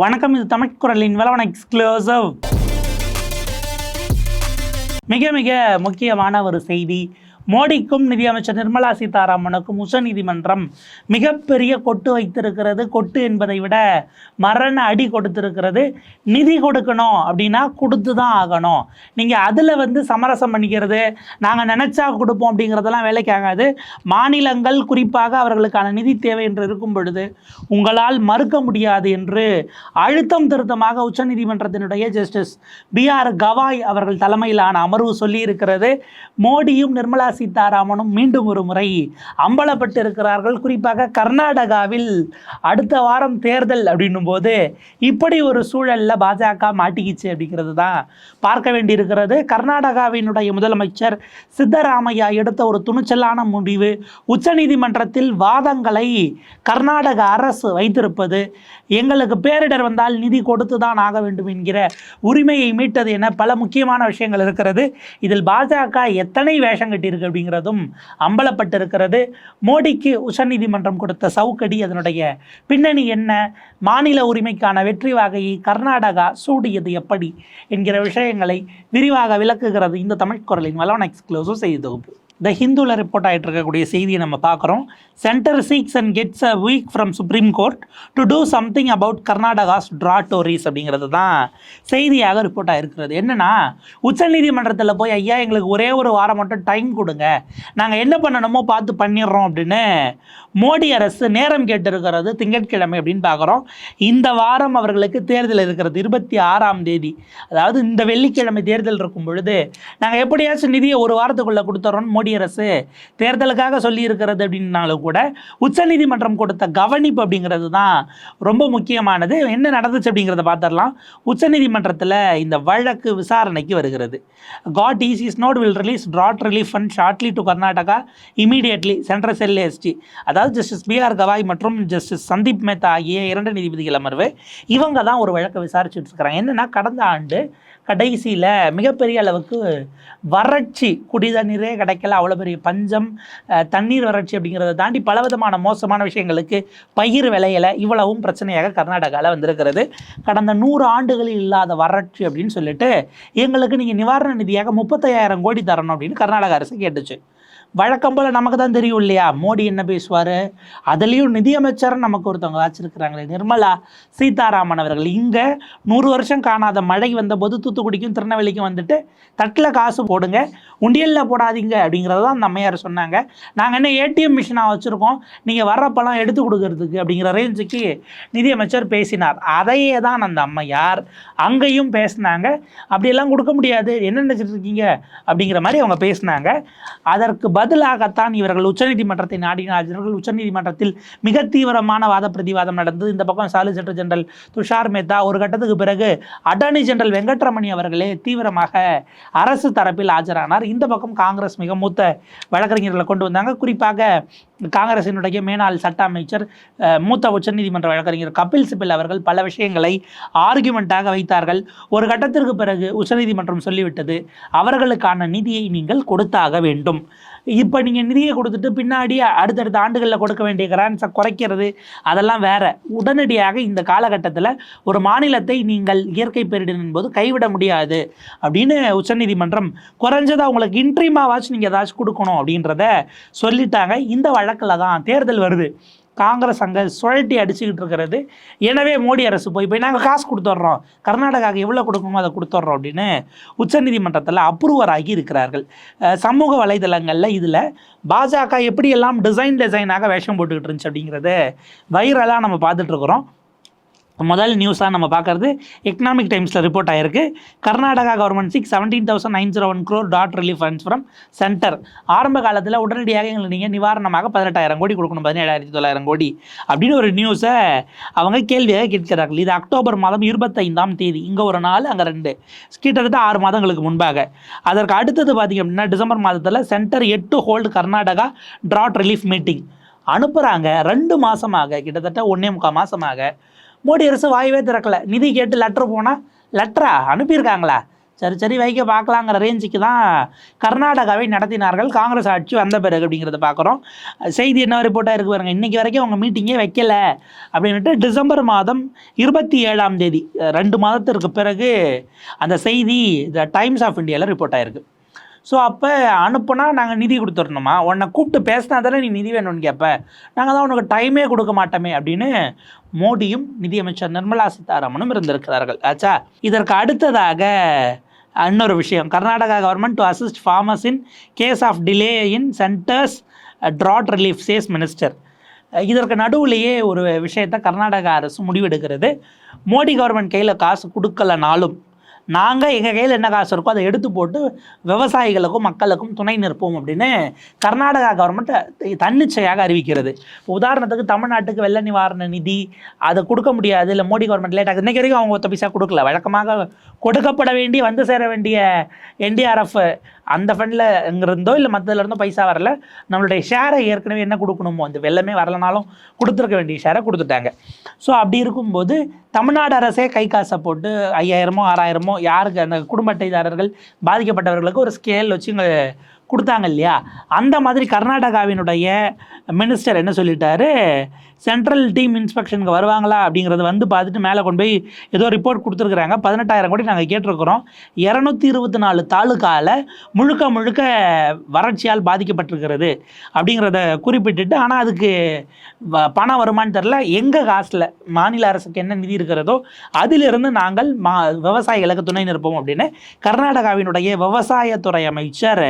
வணக்கம் இது தமிழ் குரலின் வளவன எக்ஸ்க்ளூசிவ் மிக மிக முக்கியமான ஒரு செய்தி. மோடிக்கும் நிதியமைச்சர் நிர்மலா சீதாராமனுக்கும் உச்சநீதிமன்றம் மிகப்பெரிய கொட்டு வைத்திருக்கிறது. கொட்டு என்பதை விட மரண அடி கொடுத்திருக்கிறது. நிதி கொடுக்கணும் அப்படின்னா கொடுத்து தான் ஆகணும். நீங்கள் அதில் வந்து சமரசம் பண்ணிக்கிறது நாங்கள் நினச்சா கொடுப்போம் அப்படிங்கிறதெல்லாம் வேலைக்கு ஆகாது. மாநிலங்கள் குறிப்பாக அவர்களுக்கான நிதி தேவை என்று இருக்கும் பொழுது உங்களால் மறுக்க முடியாது என்று அழுத்தம் திருத்தமாக உச்சநீதிமன்றத்தினுடைய ஜஸ்டிஸ் பி ஆர் கவாய் அவர்கள் தலைமையிலான அமர்வு சொல்லியிருக்கிறது. மோடியும் நிர்மலா சீதாராமனும் மீண்டும் ஒரு முறை அம்பலப்பட்டு இருக்கிறார்கள் குறிப்பாக கர்நாடகாவில் அடுத்த வாரம் தேர்தல் அப்படின்னும் போது இப்படி ஒரு சூழல்ல பாஜக மாட்டிக்கிச்சு அப்படிங்கிறது தான் பார்க்க வேண்டியிருக்கிறது. கர்நாடகாவினுடைய முதலமைச்சர் சித்தராமையா எடுத்த ஒரு துணிச்சலான முடிவு. உச்சநீதிமன்றத்தில் வாதங்களை கர்நாடக அரசு வைத்திருப்பது. எங்களுக்கு பேரிடர் வந்தால் நிதி கொடுத்து தான் ஆக வேண்டும் என்கிற உரிமையை மீட்டது என பல முக்கியமான விஷயங்கள் இருக்கிறது. இதில் பாஜக எத்தனை வேஷம் கட்டியிருக்கு அப்படிங்கிறதும் அம்பலப்பட்டிருக்கிறது. மோடிக்கு உச்சநீதிமன்றம் கொடுத்த சவுக்கடி அதனுடைய பின்னணி என்ன? மாநில உரிமைக்கான வெற்றி வாகையை கர்நாடகா சூடியது எப்படி? என்கிற விஷயங்களை விரிவாக விளக்குகிறது இந்த தமிழ் குரலின் வளவன் எக்ஸ்க்ளூசிவ் செய்தி தொகுப்பு. த ஹிந்துவில் ரிப்போர்ட் ஆகிட்டு இருக்கக்கூடிய செய்தியை நம்ம பார்க்குறோம். Centre seeks and gets a week from Supreme Court to do something about Karnataka's drought Tories அப்படிங்கிறது தான் செய்தியாக ரிப்போர்ட் ஆகிருக்கிறது என்னென்னா உச்சநீதிமன்றத்தில் போய் ஐயா எங்களுக்கு ஒரே ஒரு வாரம் மட்டும் டைம் கொடுங்க. நாங்கள் என்ன பண்ணணுமோ பார்த்து பண்ணிடுறோம் அப்படின்னு மோடி அரசு நேரம் கேட்டிருக்கிறது திங்கட்கிழமை அப்படின்னு பார்க்குறோம். இந்த வாரம் அவர்களுக்கு தேர்தல் இருக்கிறது இருபத்தி ஆறாம் தேதி. அதாவது இந்த வெள்ளிக்கிழமை தேர்தல் இருக்கும் பொழுது நாங்கள் எப்படியாச்சும் நிதியை ஒரு வாரத்துக்குள்ளே கொடுத்துட்றோம்னு மோடி அரசு தேர்தலுக்காக சொல்லியிருக்கிறது அப்படின்னாலும் கூட உச்சநீதிமன்றம் கொடுத்த கவனிப்பு அப்படிங்கிறது தான் ரொம்ப முக்கியமானது. என்ன நடந்துச்சு அப்படிங்கிறத பார்த்துடலாம். உச்சநீதிமன்றத்தில் இந்த வழக்கு விசாரணைக்கு வருகிறது. காட் ஈசிஸ் note will release drought relief and shortly to Karnataka immediately central tell SC அதாவது ஜஸ்டிஸ் பி ஆர் கவாய் மற்றும் ஜஸ்டிஸ் சந்தீப் மேத்தா ஆகிய இரண்டு நீதிபதிகள் அமர்வு இவங்க தான் ஒரு வழக்கை விசாரிச்சுட்டு இருக்கிறாங்க. என்னென்னா கடந்த ஆண்டு கடைசியில் மிகப்பெரிய அளவுக்கு வறட்சி குடிதண்ணீரே கிடைக்கல அவ்வளோ பெரிய பஞ்சம் தண்ணீர் வறட்சி அப்படிங்கிறத தாண்டி பலவிதமான மோசமான விஷயங்களுக்கு பயிர் விளையலை இவ்வளவும் பிரச்சனையாக கர்நாடகாவில் வந்திருக்கிறது. கடந்த நூறு ஆண்டுகளில் இல்லாத வறட்சி அப்படின்னு சொல்லிட்டு எங்களுக்கு நீங்கள் நிவாரண நிதியாக முப்பத்தையாயிரம் கோடி தரணும் அப்படின்னு கர்நாடக அரசு கேட்டுச்சு. வழக்கம் போல் நமக்கு தான் தெரியும் இல்லையா? மோடி என்ன பேசுவார்? அதுலேயும் நிதியமைச்சர் நமக்கு ஒருத்தவங்க வச்சுருக்கிறாங்களே நிர்மலா சீதாராமன் அவர்கள். இங்கே நூறு வருஷம் காணாத மழை வந்தபோது தூத்துக்குடிக்கும் திருநெல்வேலிக்கும் வந்துட்டு தட்டில் காசு போடுங்க உண்டியலில் போடாதீங்க அப்படிங்கிறத தான் அந்த அம்மையார் சொன்னாங்க. நாங்கள் என்ன ஏடிஎம் மிஷினாக வச்சுருக்கோம் நீங்கள் வர்றப்பெல்லாம் எடுத்து கொடுக்கறதுக்கு அப்படிங்கிற ரேஞ்சுக்கு நிதியமைச்சர் பேசினார். அதையே தான் அந்த அம்மையார் அங்கேயும் பேசினாங்க. அப்படியெல்லாம் கொடுக்க முடியாது. என்ன நினச்சிட்டு இருக்கீங்க? அப்படிங்கிற மாதிரி அவங்க பேசினாங்க. அதற்கு பதிலாகத்தான் இவர்கள் உச்சநீதிமன்றத்தை நாடினார்கள். உச்சநீதிமன்றத்தில் மிக தீவிரமான வாத பிரதிவாதம் நடந்தது. இந்த பக்கம் சாலிசிட்டர் ஜெனரல் துஷார் மேத்தா ஒரு கட்டத்துக்கு பிறகு அட்டர்னி ஜெனரல் வெங்கட்ரமணி அவர்களே தீவிரமாக அரசு தரப்பில் ஆஜரானார். இந்த பக்கம் காங்கிரஸ் மிக மூத்த வழக்கறிஞர்களை கொண்டு வந்தாங்க. குறிப்பாக காங்கிரசினுடைய மேனாள் சட்ட அமைச்சர் மூத்த உச்சநீதிமன்ற வழக்கறிஞர் கபில் சிபில் அவர்கள் பல விஷயங்களை ஆர்குமெண்ட்டாக வைத்தார்கள். ஒரு கட்டத்திற்கு பிறகு உச்சநீதிமன்றம் சொல்லிவிட்டது அவர்களுக்கான நிதியை நீங்கள் கொடுத்தாக வேண்டும். இப்போ நீங்கள் நிதியை கொடுத்துட்டு பின்னாடி அடுத்தடுத்த ஆண்டுகளில் கொடுக்க வேண்டிய கிராண்ட்ஸை குறைக்கிறது அதெல்லாம் வேற. உடனடியாக இந்த காலகட்டத்தில் ஒரு மாநிலத்தை நீங்கள் இயற்கை பேரிடரின் போது கைவிட முடியாது அப்படின்னு உச்சநீதிமன்றம் குறைஞ்சது அவங்களுக்கு இன்ட்ரீமாவாச்சும் நீங்கள் ஏதாச்சும் கொடுக்கணும் அப்படின்றத சொல்லிட்டாங்க. இந்த வழக்கில் தான் தேர்தல் வருது. காங்கிரஸ் அங்கே சுழட்டி அடிச்சுக்கிட்டு இருக்கிறது. எனவே மோடி அரசு போய் போய் நாங்கள் காசு கொடுத்துட்றோம். கர்நாடகாவுக்கு எவ்வளோ கொடுக்கணுமோ அதை கொடுத்துட்றோம் அப்படின்னு உச்சநீதிமன்றத்தில் அப்ரூவர் ஆகி இருக்கிறார்கள் சமூக வலைதளங்களில் இதில் பாஜக எப்படியெல்லாம் டிசைன் டிசைனாக வேஷம் போட்டுக்கிட்டு இருந்துச்சு அப்படிங்கிறத வைரலாக நம்ம பார்த்துட்ருக்குறோம் முதல் நியூஸாக நம்ம பார்க்குறது எக்கனாமிக் டைம்ஸில் ரிப்போர்ட் ஆயிருக்கு. Karnataka government six seventeen thousand nine zero one crore dot relief funds from centre ஆரம்ப காலத்தில் உடனடியாக எங்களுக்கு நீங்கள் நிவாரணமாக பதினெட்டாயிரம் கோடி கொடுக்கணும் பதினேழாயிரத்தி தொள்ளாயிரம் கோடி அப்படின்னு ஒரு நியூஸை அவங்க கேள்வியாக கேட்கிறார்கள். இது அக்டோபர் மாதம் இருபத்தைந்தாம் தேதி. இங்கே ஒரு நாள் அங்கே ரெண்டு. கிட்டத்தட்ட ஆறு மாதங்களுக்கு முன்பாக. அதற்கு அடுத்தது பார்த்திங்க அப்படின்னா டிசம்பர் மாதத்தில் சென்டர் எட்டு hold Karnataka drought relief meeting அனுப்புகிறாங்க ரெண்டு மாதமாக கிட்டத்தட்ட ஒன்றே முக்கால் மாதமாக மோடி அரசு வாயவே திறக்கல. நிதி கேட்டு லெட்ரு போனால் லெட்டரா அனுப்பியிருக்காங்களா? சரி சரி வைக்க பார்க்கலாங்கிற ரேஞ்சுக்கு தான் கர்நாடகாவை நடத்தினார்கள். காங்கிரஸ் ஆட்சி வந்த பிறகு அப்படிங்கிறத பார்க்குறோம். செய்தி என்ன ரிப்போர்ட்டாக இருக்கு பாருங்க. இன்றைக்கி வரைக்கும் அவங்க மீட்டிங்கே வைக்கல. அப்படின்ட்டு டிசம்பர் மாதம் இருபத்தி ஏழாம் தேதி ரெண்டு மாதத்திற்கு பிறகு அந்த செய்தி த டைம்ஸ் ஆஃப் இந்தியாவில் ரிப்போர்ட் ஆகிருக்கு ஸோ அப்போ அனுப்புனா நாங்கள் நிதி கொடுத்துடணுமா? உன்னை கூப்பிட்டு பேசினா தானே நீ நிதி வேணும்னு கேட்ப நாங்கள் தான் உனக்கு டைமே கொடுக்க மாட்டோமே அப்படின்னு மோடியும் நிதியமைச்சர் நிர்மலா சீதாராமனும் இருந்திருக்கிறார்கள். ஆச்சா? இதற்கு அடுத்ததாக இன்னொரு விஷயம். Karnataka government to assist farmers in case of delay in centre's drought relief says minister இதற்கு நடுவுலேயே ஒரு விஷயத்தை கர்நாடகா அரசு முடிவெடுக்கிறது. மோடி கவர்மெண்ட் கையில் காசு கொடுக்கலனாலும் நாங்கள் எங்கள் கையில் என்ன காசு இருக்கோ அதை எடுத்து போட்டு விவசாயிகளுக்கும் மக்களுக்கும் துணை நிற்போம் அப்படின்னு கர்நாடகா கவர்மெண்ட் தன்னிச்சையாக அறிவிக்கிறது. உதாரணத்துக்கு தமிழ்நாட்டுக்கு வெள்ள நிவாரண நிதி அதை கொடுக்க முடியாது இல்லை மோடி கவர்மெண்ட் லேட்டாக ஆகுது. இன்றைக்கி வரைக்கும் அவங்க ஒத்த பைசா கொடுக்கல. வழக்கமாக கொடுக்கப்பட வேண்டிய வந்து சேர வேண்டிய என்டிஆர்எஃப் அந்த ஃபண்டில் இருந்தோ இல்லை மற்றதுல இருந்தோ பைசா வரல நம்மளுடைய ஷேரை ஏற்கனவே என்ன கொடுக்கணுமோ அந்த வெள்ளமே வரலனாலும் கொடுத்துருக்க வேண்டிய ஷேரை கொடுத்துட்டாங்க. ஸோ அப்படி இருக்கும்போது தமிழ்நாடு அரசே கை காசை போட்டு ஐயாயிரமோ ஆறாயிரமோ யாருக்கு அந்த குடும்ப அட்டைதாரர்கள் பாதிக்கப்பட்டவர்களுக்கு ஒரு ஸ்கேல் வச்சு இங்கே கொடுத்தாங்க இல்லையா? அந்த மாதிரி கர்நாடகாவினுடைய மினிஸ்டர் என்ன சொல்லிட்டாரு? சென்ட்ரல் டீம் இன்ஸ்பெக்ஷனுக்கு வருவாங்களா அப்படிங்கிறது வந்து பார்த்துட்டு மேலே கொண்டு போய் ஏதோ ரிப்போர்ட் கொடுத்துருக்குறாங்க. பதினெட்டாயிரம் கோடி நாங்கள் கேட்டிருக்கிறோம். இரநூத்தி இருபத்தி நாலு தாலுக்காவில் முழுக்க முழுக்க வறட்சியால் பாதிக்கப்பட்டிருக்கிறது அப்படிங்கிறத குறிப்பிட்டுட்டு ஆனால் அதுக்கு வ- பணம் வருமான்னு தெரில எங்கள் காசில் மாநில அரசுக்கு என்ன நிதி இருக்கிறதோ அதிலிருந்து நாங்கள் மா விவசாயிகளுக்கு துணை நிற்போம் அப்படின்னு கர்நாடகாவினுடைய விவசாயத்துறை அமைச்சர்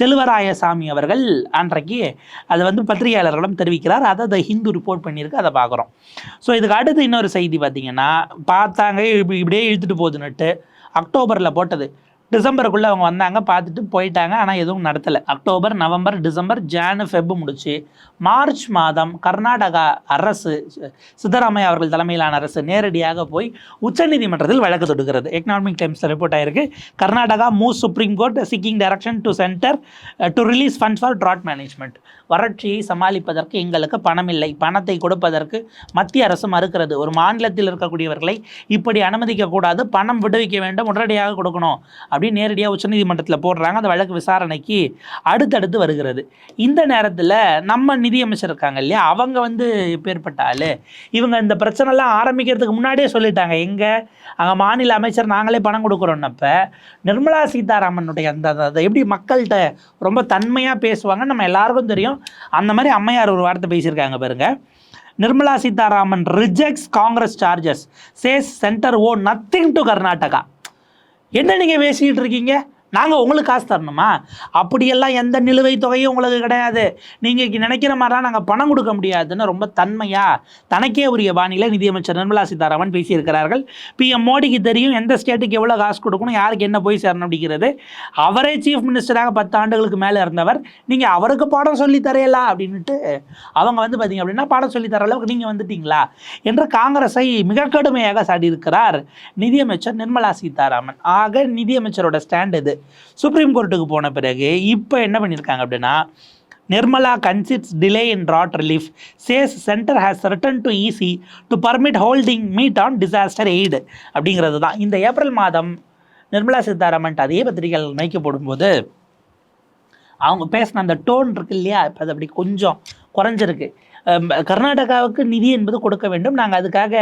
செல்வராயசாமி அவர்கள் அன்றைக்கு அதை வந்து பத்திரிகையாளர்களிடம் தெரிவிக்கிறார். அதை த ஹிந்து ரிப்போர்ட் பண்ணியிருக்கு அதை பார்க்குறோம். ஸோ இதுக்கு அடுத்து இன்னொரு செய்தி பார்த்தீங்கன்னா பார்த்தாங்க இப்படி இப்படியே இழுத்துட்டு போகுதுன்னுட்டு அக்டோபரில் போட்டது. டிசம்பருக்குள்ளே அவங்க வந்தாங்க பார்த்துட்டு போயிட்டாங்க. ஆனால் எதுவும் நடத்தலை. October November December Jan Feb முடிச்சு மார்ச் மாதம் கர்நாடகா அரசு சித்தராமையா அவர்கள் தலைமையிலான அரசு நேரடியாக போய் உச்சநீதிமன்றத்தில் வழக்கு தொடுக்கிறது. எக்கனாமிக் டைம்ஸ் ரிப்போர்ட் ஆயிருக்கு. Karnataka moves Supreme Court seeking direction to centre to release funds for drought management வறட்சியை சமாளிப்பதற்கு எங்களுக்கு பணம் இல்லை பணத்தை கொடுப்பதற்கு மத்திய அரசு மறுக்கிறது. ஒரு மாநிலத்தில் இருக்கக்கூடியவர்களை இப்படி அனுமதிக்கக்கூடாது. பணம் விடுவிக்க வேண்டும். உடனடியாக கொடுக்கணும். அப்படின்னு நேரடியாக உச்சநீதிமன்றத்தில் போடுறாங்க. அந்த வழக்கு விசாரணைக்கு அடுத்தடுத்து வருகிறது. இந்த நேரத்தில் நம்ம நிதியமைச்சர் இருக்காங்க இல்லையா? அவங்க வந்து எப்பேற்பட்ட இவங்க இந்த பிரச்சனைலாம் ஆரம்பிக்கிறதுக்கு முன்னாடியே சொல்லிட்டாங்க. எங்கே? அங்கே மாநில அமைச்சர் நாங்களே பணம் கொடுக்குறோன்னப்ப நிர்மலா சீதாராமனுடைய அந்த அந்த- அதை எப்படி மக்கள்கிட்ட ரொம்ப தன்மையாக பேசுவாங்க நம்ம எல்லாருக்கும் தெரியும். அந்த மாதிரி அம்மையார் ஒரு வார்த்தை பேசியிருக்காங்க பாருங்க. Nirmala Sitharaman rejects Congress charges says centre owes nothing to Karnataka. என்ன நீங்கள் பேசிக்கிட்டு இருக்கீங்க? நாங்கள் உங்களுக்கு காசு தரணுமா? அப்படியெல்லாம் எந்த நிலுவைத் தொகையும் உங்களுக்கு கிடையாது. நீங்கள் நினைக்கிற மாதிரிலாம் நாங்கள் பணம் கொடுக்க முடியாதுன்னு ரொம்ப தன்மையாக தனக்கே உரிய பாணியில் நிதியமைச்சர் நிர்மலா சீதாராமன் பேசியிருக்கிறார்கள். பிஎம் மோடிக்கு தெரியும் எந்த ஸ்டேட்டுக்கு எவ்வளோ காசு கொடுக்கணும் யாருக்கு என்ன போய் சேரணும் அப்படிங்கிறது. அவரே சீஃப் மினிஸ்டராக பத்து ஆண்டுகளுக்கு மேலே இருந்தவர். நீங்கள் அவருக்கு பாடம் சொல்லி தரையலாம் அப்படின்ட்டு அவங்க வந்து பார்த்தீங்க அப்படின்னா பாடம் சொல்லி தர அளவுக்கு நீங்கள் வந்துட்டீங்களா? என்று காங்கிரஸை மிக கடுமையாக சாடியிருக்கிறார் நிதியமைச்சர் நிர்மலா சீதாராமன். ஆக நிதியமைச்சரோட ஸ்டாண்ட் இது. சுப்ரீம் கோர்ட்டுக்கு போன பிறகு இப்போ என்ன பண்ணியிருக்காங்க அப்படின்னா Nirmala concedes delay in drought relief says centre has written to EC to permit holding meet on disaster aid அப்படிங்கிறது தான். இந்த ஏப்ரல் மாதம் நிர்மலா சீதாராமன் அதே பத்திரிகைகள் நோக்கி போடும்போது அவங்க பேசின அந்த டோன் இருக்கு இல்லையா? இப்போ அது அப்படி கொஞ்சம் குறைஞ்சிருக்கு. கர்நாடகாவுக்கு நிதி என்பது கொடுக்க வேண்டும். நாங்கள் அதுக்காக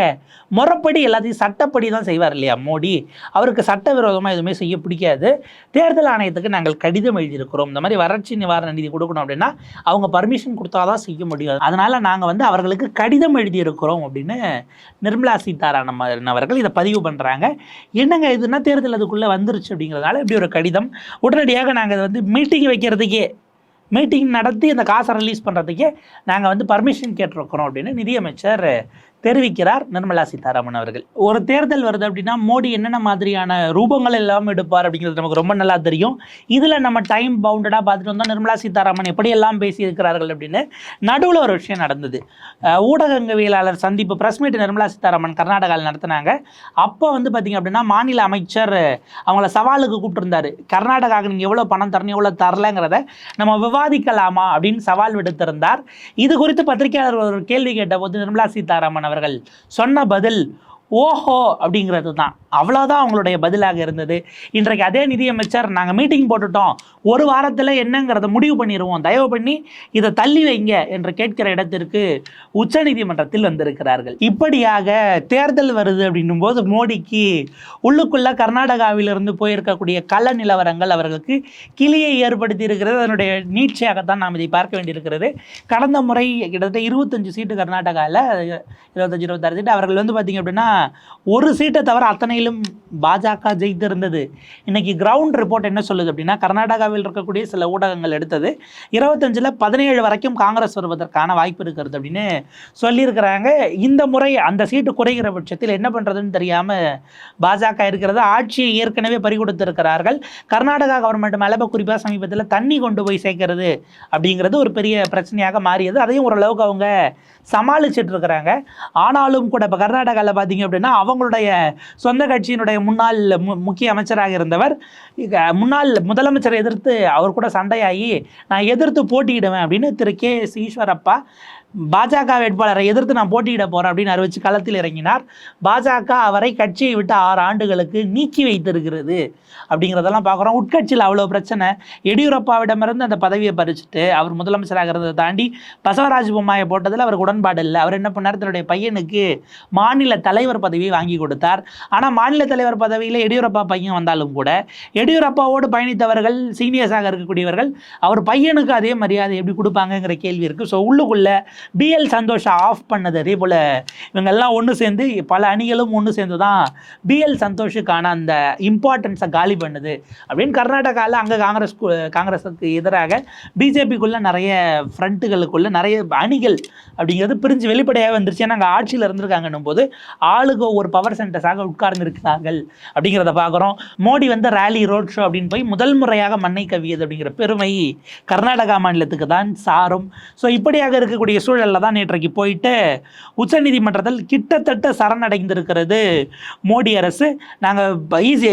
முறைப்படி எல்லாத்தையும் சட்டப்படி தான் செய்வார் இல்லையா மோடி. அவருக்கு சட்டவிரோதமாக எதுவுமே செய்ய பிடிக்காது. தேர்தல் ஆணையத்துக்கு நாங்கள் கடிதம் எழுதியிருக்கிறோம். இந்த மாதிரி வறட்சி நிவாரண நிதி கொடுக்கணும் அப்படின்னா அவங்க பர்மிஷன் கொடுத்தா தான் செய்ய முடியும். அதனால் நாங்கள் வந்து அவர்களுக்கு கடிதம் எழுதியிருக்கிறோம் அப்படின்னு நிர்மலா சீதாராமன் அவர்கள் இதை பதிவு பண்ணுறாங்க என்னங்க இதுனா தேர்தல் அதுக்குள்ளே வந்துருச்சு அப்படிங்கிறதுனால இப்படி ஒரு கடிதம் உடனடியாக நாங்கள் வந்து மீட்டிங் வைக்கிறதுக்கே மீட்டிங் நடத்தி அந்த காசை ரிலீஸ் பண்ணுறதுக்கே நாங்கள் வந்து பர்மிஷன் கேட்டிருக்கிறோம் அப்படின்னு நிதியமைச்சர் தெரிவிக்கிறார் நிர்மலா சீதாராமன் அவர்கள். ஒரு தேர்தல் வருது அப்படின்னா மோடி என்னென்ன மாதிரியான ரூபங்கள் எல்லாம் எடுப்பார் அப்படிங்கிறது நமக்கு ரொம்ப நல்லா தெரியும். இதில் நம்ம டைம் பவுண்டடாக பார்த்துட்டு வந்தோம் நிர்மலா சீதாராமன் எப்படியெல்லாம் பேசியிருக்கிறார்கள் அப்படின்னு நடுவில் ஒரு விஷயம் நடந்தது. ஊடகங்கவியலாளர் சந்திப்பு ப்ரெஸ் மீட் நிர்மலா சீதாராமன் கர்நாடகாவில் நடத்தினாங்க. அப்போ வந்து பார்த்திங்க அப்படின்னா மாநில அமைச்சர் அவங்கள சவாலுக்கு கூப்பிட்டுருந்தார். கர்நாடகாவுக்கு நீங்கள் எவ்வளோ பணம் தரணும் எவ்வளோ தரலங்கிறத நம்ம விவாதிக்கலாமா அப்படின்னு சவால் விடுத்திருந்தார். இது குறித்து பத்திரிகையாளர் ஒரு கேள்வி கேட்டபோது நிர்மலா சீதாராமன் அவர்கள் சொன்ன பதில் ஓஹோ அப்படிங்கிறது தான் அவ்வளோதான் அவங்களுடைய பதிலாக இருந்தது. இன்றைக்கு அதே நிதியமைச்சர் நாங்கள் மீட்டிங் போட்டுட்டோம். ஒரு வாரத்தில் என்னங்கிறத முடிவு பண்ணிடுவோம் தயவு பண்ணி இதை தள்ளி வைங்க என்று கேட்கிற இடத்திற்கு உச்சநீதிமன்றத்தில் வந்திருக்கிறார்கள். இப்படியாக தேர்தல் வருது அப்படின்னும் போது மோடிக்கு உள்ளுக்குள்ள கர்நாடகாவிலிருந்து போயிருக்கக்கூடிய கள நிலவரங்கள் அவர்களுக்கு கிளியை ஏற்படுத்தி இருக்கிறது அதனுடைய நீட்சியாகத்தான் நாம் இதை பார்க்க வேண்டியிருக்கிறது. கடந்த முறை கிட்டத்தட்ட இருபத்தஞ்சு சீட்டு கர்நாடகாவில் இருபத்தஞ்சு இருபத்தாறு சீட்டு. அவர்கள் வந்து பார்த்திங்க அப்படின்னா ஒரு சீட்டை தவிர அத்தனையில் அத்தனையிலும் பாஜக ஜெயித்திருந்தது. இன்னைக்கு கிரவுண்ட் ரிப்போர்ட் என்ன சொல்லுது அப்படின்னா கர்நாடகாவில் இருக்கக்கூடிய சில ஊடகங்கள் எடுத்தது. இருபத்தஞ்சில் பதினேழு வரைக்கும் காங்கிரஸ் வருவதற்கான வாய்ப்பு இருக்கிறது அப்படின்னு சொல்லியிருக்கிறாங்க. இந்த முறை அந்த சீட்டு குறைகிற பட்சத்தில் என்ன பண்ணுறதுன்னு தெரியாமல் பாஜக இருக்கிறது. ஆட்சியை ஏற்கனவே பறிகொடுத்திருக்கிறார்கள். கர்நாடகா கவர்மெண்ட் மேலே இப்போ குறிப்பாக சமீபத்தில் தண்ணி கொண்டு போய் சேர்க்கறது அப்படிங்கிறது ஒரு பெரிய பிரச்சனையாக மாறியது. அதையும் ஓரளவுக்கு அவங்க சமாளிச்சிட்டு இருக்கிறாங்க. ஆனாலும் கூட இப்போ கர்நாடகாவில் பார்த்தீங்க அப்படின்னா அவங்களுடைய சொந்த கட்சியினுடைய முன்னாள் முக்கிய அமைச்சராக இருந்தவர் முன்னாள் முதலமைச்சரை எதிர்த்து அவர் கூட சண்டையாகி நான் எதிர்த்து போட்டியிடுவேன் அப்படின்னு திரு கே எஸ் ஈஸ்வரப்பா பாஜக வேட்பாளரை எதிர்த்து நான் போட்டியிட போகிறேன் அப்படின்னு அறிவித்து களத்தில் இறங்கினார். பாஜக அவரை கட்சியை விட்டு ஆறு ஆண்டுகளுக்கு நீக்கி வைத்திருக்கிறது அப்படிங்கிறதெல்லாம் பார்க்குறோம். உட்கட்சியில் அவ்வளோ பிரச்சனை. எடியூரப்பாவிடமிருந்து அந்த பதவியை பறிச்சுட்டு அவர் முதலமைச்சராக இருந்ததை தாண்டி பசவராஜ் பொம்மாயை போட்டதில் அவருக்கு உடன்பாடு இல்லை. அவர் என்ன பண்ணார்? தன்னுடைய பையனுக்கு மாநில தலைவர் பதவியை வாங்கி கொடுத்தார். ஆனால் மாநில தலைவர் பதவியில் எடியூரப்பா பையன் வந்தாலும் கூட எடியூரப்பாவோடு பயணித்தவர்கள் சீனியர்ஸாக இருக்கக்கூடியவர்கள் அவர் பையனுக்கு அதே மரியாதை எப்படி கொடுப்பாங்கங்கிற கேள்வி இருக்குது ஸோ உள்ளுக்குள்ளே பிஎல் சந்தோஷை ஆஃப் பண்ணது. அதே போல் இவங்கெல்லாம் ஒன்று சேர்ந்து பல அணிகளும் ஒன்று சேர்ந்து தான் பிஎல் சந்தோஷுக்கான அந்த இம்பார்ட்டன்ஸை காலி பண்ணுது. அப்படின்னு கர்நாடகாவில் அங்கே காங்கிரஸ் காங்கிரஸுக்கு எதிராக பிஜேபிக்குள்ளே நிறைய ஃப்ரண்ட்டுகளுக்குள்ளே நிறைய அணிகள் அப்படிங்கிறது பிரிஞ்சு வெளிப்படையாக வந்துருச்சு. ஏன்னா அங்கே ஆட்சியில் இருந்திருக்காங்கன்னும் போது ஆளுக ஒரு பவர் சென்டர்ஸாக உட்கார்ந்து இருக்கிறார்கள் அப்படிங்கிறத பார்க்குறோம். மோடி வந்து ரேலி ரோட் ஷோ அப்படின்னு போய் முதல் முறையாக மண்ணை கவியது அப்படிங்கிற பெருமை கர்நாடகா மாநிலத்துக்கு தான் சாரும். ஸோ இப்படியாக இருக்கக்கூடிய சூழலில் தான் நேற்றைக்கு போயிட்டு உச்சநீதிமன்றத்தில் கிட்டத்தட்ட சரணடைந்திருக்கிறது மோடி அரசு. நாங்கள் ஈஸி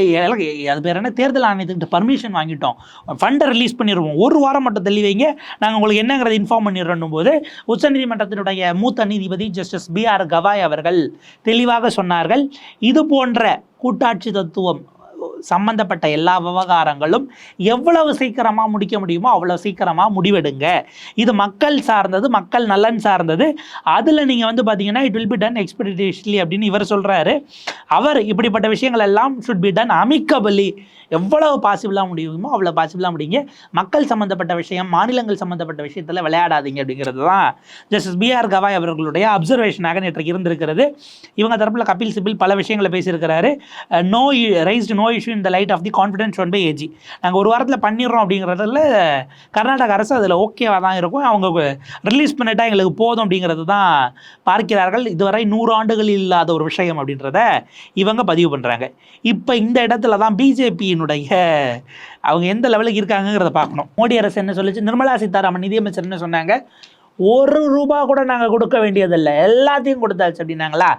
அது பேர் என்ன? தேர்தல் ஆணையத்துக்கிட்ட பர்மிஷன் வாங்கிட்டோம். ஃபண்டை ரிலீஸ் பண்ணிடுவோம் ஒரு வாரம் மட்டும் தள்ளி வைங்க. நாங்கள் உங்களுக்கு என்னங்கிறத இன்ஃபார்ம் பண்ணிடுறோம் போது உச்சநீதிமன்றத்தினுடைய மூத்த நீதிபதி ஜஸ்டிஸ் பி ஆர் கவாய் அவர்கள் தெளிவாக சொன்னார்கள். இது போன்ற கூட்டாட்சி தத்துவம் சம்பந்தப்பட்ட எல்லா விவகாரங்களும் எவ்வளவு சீக்கிரமாக முடிக்க முடியுமோ அவ்வளோ சீக்கிரமாக முடிவெடுங்க. இது மக்கள் சார்ந்தது மக்கள் நலன் சார்ந்தது. அதில் நீங்கள் வந்து பார்த்தீங்கன்னா it will be done expeditiously அப்படின்னு இவர் சொல்கிறாரு அவர் இப்படிப்பட்ட விஷயங்கள் எல்லாம் ஷுட் பி டன் அமிக்கபலி எவ்வளவு பாசிபிளாக முடியுமோ அவ்வளோ பாசிபிளாக முடியுங்க. மக்கள் சம்மந்தப்பட்ட விஷயம் மாநிலங்கள் சம்மந்தப்பட்ட விஷயத்தில் விளையாடாதீங்க அப்படிங்கிறது தான் ஜஸ்டிஸ் பிஆர் கவாய் அவர்களுடைய அப்சர்வேஷனாக நேற்றைக்கு இருந்திருக்கிறது. இவங்க தரப்பில் கபில் சிபில் பல விஷயங்களை பேசியிருக்கிறாரு. No raised no issue in the light of the confidence won by AG நாங்கள் ஒரு வாரத்தில் பண்ணிடுறோம் அப்படிங்கிறதுல கர்நாடக அரசு அதில் ஓகேவாக தான் இருக்கும். அவங்க ரிலீஸ் பண்ணிட்டா எங்களுக்கு போதும் அப்படிங்கிறது தான் பார்க்கிறார்கள். இதுவரை நூறு ஆண்டுகள் இல்லாத ஒரு விஷயம் அப்படின்றத இவங்க பதிவு பண்ணுறாங்க இப்போ இந்த இடத்துல தான் பிஜேபியின் அரசினுடைய அவங்க எந்த லெவலுக்கு இருக்காங்கங்கிறத பார்க்கணும். மோடி அரசு என்ன சொல்லிச்சு? நிர்மலா சீதாராமன் நிதியமைச்சர் என்ன சொன்னாங்க? ஒரு ரூபா கூட நாங்கள் கொடுக்க வேண்டியதில்லை. எல்லாத்தையும் கொடுத்தாச்சு அப்படின்னாங்களா?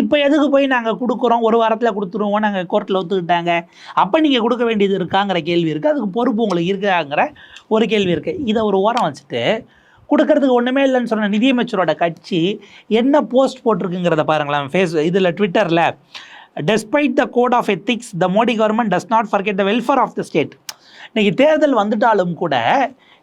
இப்போ எதுக்கு போய் நாங்கள் கொடுக்குறோம்? ஒரு வாரத்தில் கொடுத்துருவோம். நாங்கள் கோர்ட்டில் ஒத்துக்கிட்டாங்க. அப்போ நீங்கள் கொடுக்க வேண்டியது இருக்காங்கிற கேள்வி இருக்குது அதுக்கு பொறுப்பு உங்களுக்கு இருக்காங்கிற ஒரு கேள்வி இருக்குது இதை ஒரு ஓரம் வச்சுட்டு கொடுக்கறதுக்கு ஒன்றுமே இல்லைன்னு சொன்ன நிதியமைச்சரோட கட்சி என்ன போஸ்ட் போட்டிருக்குங்கிறத பாருங்களேன். ஃபேஸ் இதில் ட்விட்டரில் despite the code of ethics the Modi government does not forget the welfare of the state இன்றைக்கி தேர்தல் வந்துட்டாலும் கூட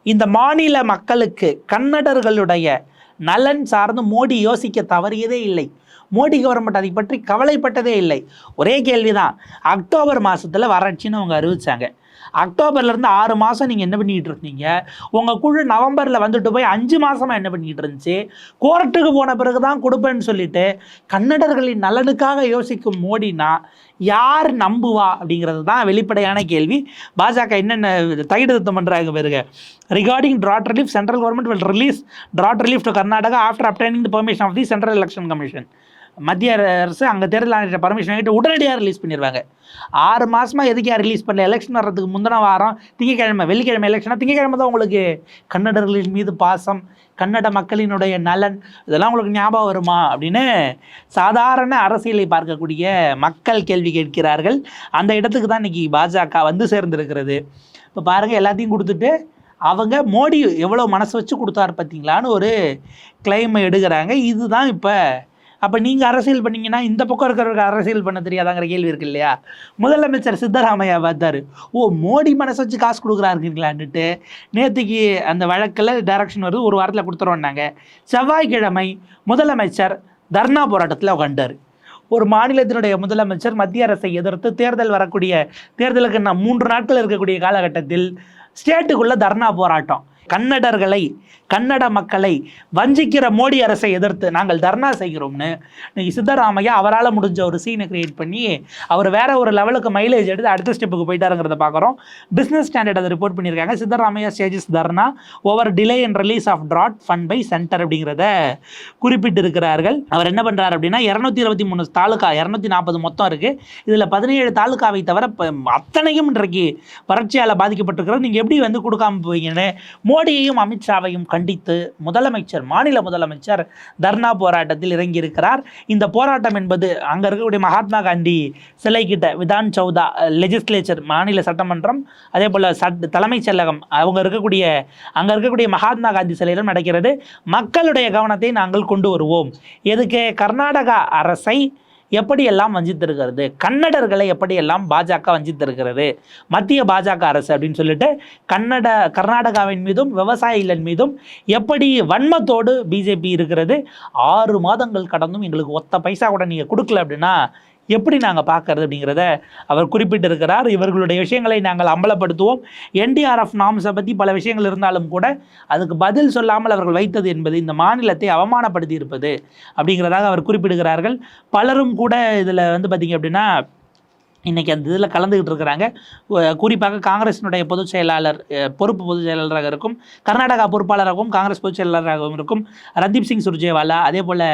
இந்த மாநில மக்களுக்கு கன்னடர்களுடைய நலன் சார்ந்து மோடி யோசிக்க தவறியதே இல்லை. மோடி கவர்மெண்ட் அதை பற்றி கவலைப்பட்டதே இல்லை. ஒரே கேள்விதான். அக்டோபர் மாதத்தில் வறட்சின்னு அவங்க அறிவித்தாங்க அக்டோபர்லேருந்து ஆறு மாதம் நீங்கள் என்ன பண்ணிக்கிட்டு இருந்தீங்க உங்கள் குழு நவம்பரில் வந்துட்டு போய் அஞ்சு மாதமாக என்ன பண்ணிக்கிட்டு இருந்துச்சு? கோர்ட்டுக்கு போன பிறகு தான் கொடுப்பேன்னு சொல்லிட்டு கன்னடர்களின் நலனுக்காக யோசிக்கும் மோடினா யார் நம்புவா அப்படிங்கிறது தான் வெளிப்படையான கேள்வி. பாஜக என்னென்ன தகுதித்தம் பண்ணுறாங்க பாருங்க. Regarding drought relief central government will release drought relief to Karnataka after obtaining the permission of the central election commission மத்திய அரசு அங்கே தேர்தல் ஆணையர் பர்மிஷன் வாங்கிட்டு உடனடியாக ரிலீஸ் பண்ணிடுவாங்க ஆறு மாதமாக எதுக்கு யார் ரிலீஸ் பண்ணல? எலெக்ஷன் வர்றதுக்கு முந்தின வாரம் திங்கக்கிழமை வெள்ளிக்கிழமை எலெக்ஷனாக திங்கக்கிழமை தான் உங்களுக்கு கன்னடர்களின் மீது பாசம் கன்னட மக்களினுடைய நலன் இதெல்லாம் உங்களுக்கு ஞாபகம் வருமா? அப்படின்னு சாதாரண அரசியலை பார்க்கக்கூடிய மக்கள் கேள்வி கேட்கிறார்கள். அந்த இடத்துக்கு தான் இன்றைக்கி பாஜக வந்து சேர்ந்திருக்கிறது. இப்போ பாருங்கள் எல்லாத்தையும் கொடுத்துட்டு அவங்க மோடி எவ்வளோ மனசு வச்சு கொடுத்தாரு பார்த்தீங்களான்னு ஒரு கிளைமை எடுக்கிறாங்க. இதுதான் இப்போ அப்போ நீங்கள் அரசியல் பண்ணீங்கன்னா இந்த பக்கம் இருக்கிறவருக்கு அரசியல் பண்ண தெரியாதாங்கிற கேள்வி இருக்கு இல்லையா? முதலமைச்சர் சித்தராமையா பார்த்தாரு. ஓ மோடி மனசு வச்சு காசு கொடுக்குறாருங்களான்ட்டு நேற்றுக்கு அந்த வழக்கில் டைரக்ஷன் வருது ஒரு வாரத்தில் கொடுத்துருவோன்னாங்க. செவ்வாய்க்கிழமை முதலமைச்சர் தர்ணா போராட்டத்தில் உட்காண்டார் ஒரு மாநிலத்தினுடைய முதலமைச்சர் மத்திய அரசை எதிர்த்து தேர்தல் வரக்கூடிய தேர்தலுக்கு நான் மூன்று நாட்கள் இருக்கக்கூடிய காலகட்டத்தில் ஸ்டேட்டுக்குள்ளே தர்ணா போராட்டம். கன்னடர்களை கன்னட மக்களை வஞ்சிக்கிற மோடி அரசை எதிர்த்து நாங்கள் தர்ணா செய்கிறோம்னு இன்னைக்கு சித்தராமையா அவரால் முடிஞ்ச ஒரு சீனை கிரியேட் பண்ணி அவர் வேற ஒரு லெவலுக்கு மைலேஜ் எடுத்து அடுத்த ஸ்டெப்புக்கு போயிட்டாருங்கிறத பார்க்குறோம். பிஸ்னஸ் ஸ்டாண்டர்ட் அதை ரிப்போர்ட் பண்ணியிருக்காங்க. Siddaramaiah stages dharna over delay and release of drought fund by centre அப்படிங்கிறத குறிப்பிட்டிருக்கிறார்கள். அவர் என்ன பண்ணுறாரு அப்படின்னா இரநூத்தி இருபத்தி மூணு தாலுக்கா இரநூத்தி நாற்பது மொத்தம் இருக்குது இதில் பதினேழு தாலுக்காவை தவிர அத்தனையும் இன்றைக்கு வறட்சியால் பாதிக்கப்பட்டிருக்கிறது. நீங்கள் எப்படி வந்து கொடுக்காம போவீங்கன்னு மோடியையும் அமித்ஷாவையும் கண்டித்து முதலமைச்சர் மாநில முதலமைச்சர் தர்ணா போராட்டத்தில் இறங்கியிருக்கிறார். இந்த போராட்டம் என்பது அங்கே இருக்கக்கூடிய மகாத்மா காந்தி சிலை கிட்ட விதான் சௌதா லெஜிஸ்லேச்சர் மாநில சட்டமன்றம் அதே போல் சட் தலைமைச் செயலகம் அவங்க இருக்கக்கூடிய அங்கே இருக்கக்கூடிய மகாத்மா காந்தி சிலையிலும் நடக்கிறது. மக்களுடைய கவனத்தை நாங்கள் கொண்டு வருவோம். எதுக்கு? கர்நாடகா அரசை எப்படியெல்லாம் வஞ்சித்திருக்கிறது? கன்னடர்களை எப்படியெல்லாம் பாஜக வஞ்சித்திருக்கிறது? மத்திய பாஜக அரசு அப்படின்னு சொல்லிட்டு கன்னட கர்நாடகாவின் மீதும் விவசாயிகளின் மீதும் எப்படி வன்மத்தோடு பிஜேபி இருக்கிறது? ஆறு மாதங்கள் கடந்தும் எங்களுக்கு ஒத்த பைசா கூட நீங்கள் கொடுக்கல அப்படின்னா எப்படி நாங்கள் பார்க்கறது அப்படிங்கிறத அவர் குறிப்பிட்டிருக்கிறார். இவர்களுடைய விஷயங்களை நாங்கள் அம்பலப்படுத்துவோம். என்டிஆர்எஃப் நாம்ஸை பற்றி பல விஷயங்கள் இருந்தாலும் கூட அதுக்கு பதில் சொல்லாமல் அவர்கள் வைத்தது என்பது இந்த மாநிலத்தை அவமானப்படுத்தி இருப்பது அப்படிங்கிறதாக அவர் குறிப்பிடுகிறார்கள். பலரும் கூட இதில் வந்து பார்த்திங்க அப்படின்னா இன்றைக்கி அந்த இதில் கலந்துக்கிட்டு இருக்கிறாங்க. குறிப்பாக காங்கிரஸினுடைய பொதுச் செயலாளர் பொறுப்பு பொதுச் செயலாளராக இருக்கும். கர்நாடகா பொறுப்பாளராகவும் காங்கிரஸ் பொதுச் செயலாளராகவும் இருக்கும். ரந்தீப் சிங் சுர்ஜேவாலா அதே போல்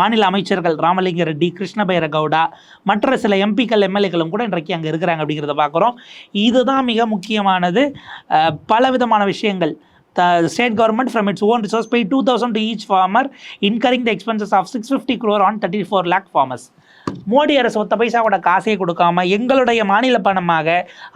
மாநில அமைச்சர்கள் ராமலிங்க ரெட்டி கிருஷ்ணபைர கவுடா மற்ற சில எம்பிக்கள் எம்எல்ஏக்களும் கூட இன்றைக்கு அங்கே இருக்கிறாங்க அப்படிங்கிறத பார்க்குறோம். இதுதான் மிக முக்கியமானது. பல விதமான விஷயங்கள். The state government from its own resource pay 2000 to each farmer incurring the expenses of 650 crore on 34 lakh farmers. Modi அரசு ஒத்த பைசா கூட காசே கொடுக்காம எங்களுடைய மாநில பணமாக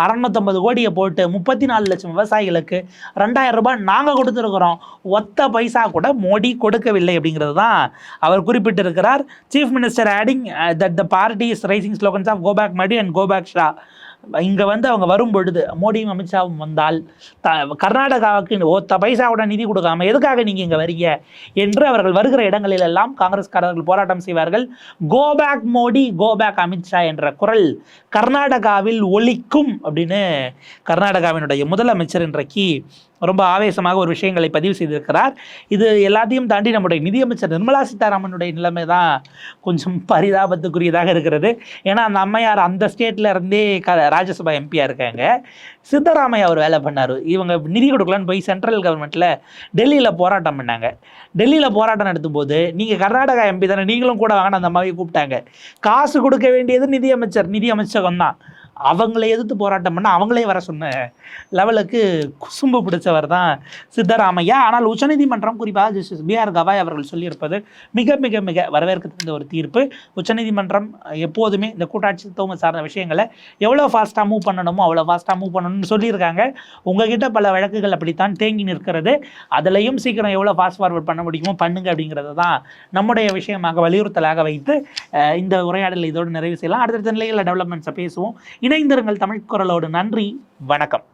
அறநூத்தம்பது கோடியை போட்டு முப்பத்தி நாலு லட்சம் விவசாயிகளுக்கு ரெண்டாயிரம் ரூபாய் நாங்கள் கொடுத்துருக்குறோம். ஒத்த பைசா கூட மோடி கொடுக்கவில்லை அப்படிங்கிறது தான் அவர் குறிப்பிட்டிருக்கிறார். Chief minister adding that the party is raising slogans of go back Modi and go back Shah இங்கே வந்து அவங்க வரும் பொழுது மோடியும் அமித்ஷாவும் வந்தால் த கர்நாடகாவுக்கு ஒத்த பைசாவோட நிதி கொடுக்காம எதுக்காக நீங்கள் இங்கே வரீங்க? என்று அவர்கள் வருகிற இடங்களிலெல்லாம் காங்கிரஸ்காரர்கள் போராட்டம் செய்வார்கள். Go back Modi go back Amit Shah என்ற குரல் கர்நாடகாவில் ஒலிக்கும் அப்படின்னு கர்நாடகாவினுடைய முதலமைச்சர் இன்றைக்கு ரொம்ப ஆவேசமாக ஒரு விஷயங்களை பதிவு செய்திருக்கிறார். இது எல்லாத்தையும் தாண்டி நம்முடைய நிதியமைச்சர் நிர்மலா சீதாராமனுடைய நிலைமை தான் கொஞ்சம் பரிதாபத்துக்குரியதாக இருக்கிறது. ஏன்னா அந்த அம்மையார் அந்த ஸ்டேட்ல இருந்தே க ராஜ்யசபா எம்பியாக இருக்காங்க. சித்தராமையா அவர் வேலை பண்ணார். இவங்க நிதி கொடுக்கலான்னு போய் சென்ட்ரல் கவர்மெண்ட்டில் டெல்லியில் போராட்டம் பண்ணாங்க. டெல்லியில் போராட்டம் நடத்தும்போது நீங்கள் கர்நாடகா எம்பி தானே நீங்களும் கூட வாங்க அந்த அம்மாவை கூப்பிட்டாங்க. காசு கொடுக்க வேண்டியது நிதியமைச்சர் நிதி அமைச்சகம் தான். அவங்கள எதிர்த்து போராட்டம் பண்ண அவங்களே வர சொன்ன லெவலுக்கு குசும்பு பிடிச்சவர் தான் சித்தராமையா. ஆனால் உச்சநீதிமன்றம் குறிப்பாக ஜஸ்டிஸ் பிஆர் கவாய் அவர்கள் சொல்லியிருப்பது மிக மிக மிக வரவேற்கத்தக்க ஒரு தீர்ப்பு. உச்சநீதிமன்றம் எப்போதுமே இந்த கூட்டாட்சி தத்துவம் சார்ந்த விஷயங்களை எவ்வளோ ஃபாஸ்ட்டாக மூவ் பண்ணணுமோ அவ்வளோ ஃபாஸ்ட்டாக மூவ் பண்ணணும்னு சொல்லியிருக்காங்க. உங்ககிட்ட பல வழக்குகள் அப்படித்தான் தேங்கி நிற்கிறது. அதுலேயும் சீக்கிரம் எவ்வளோ ஃபாஸ்ட் ஃபார்வர்ட் பண்ண முடியுமோ பண்ணுங்க அப்படிங்கிறது தான் நம்முடைய விஷயமாக வலியுறுத்தலாக வைத்து இந்த உரையாடலை இதோடு நிறைவு செய்யலாம். அடுத்தடுத்த நிலையில் டெவலப்மெண்ட்ஸை பேசுவோம். இணைந்திருங்கள் தமிழ் குரலோடு. நன்றி வணக்கம்.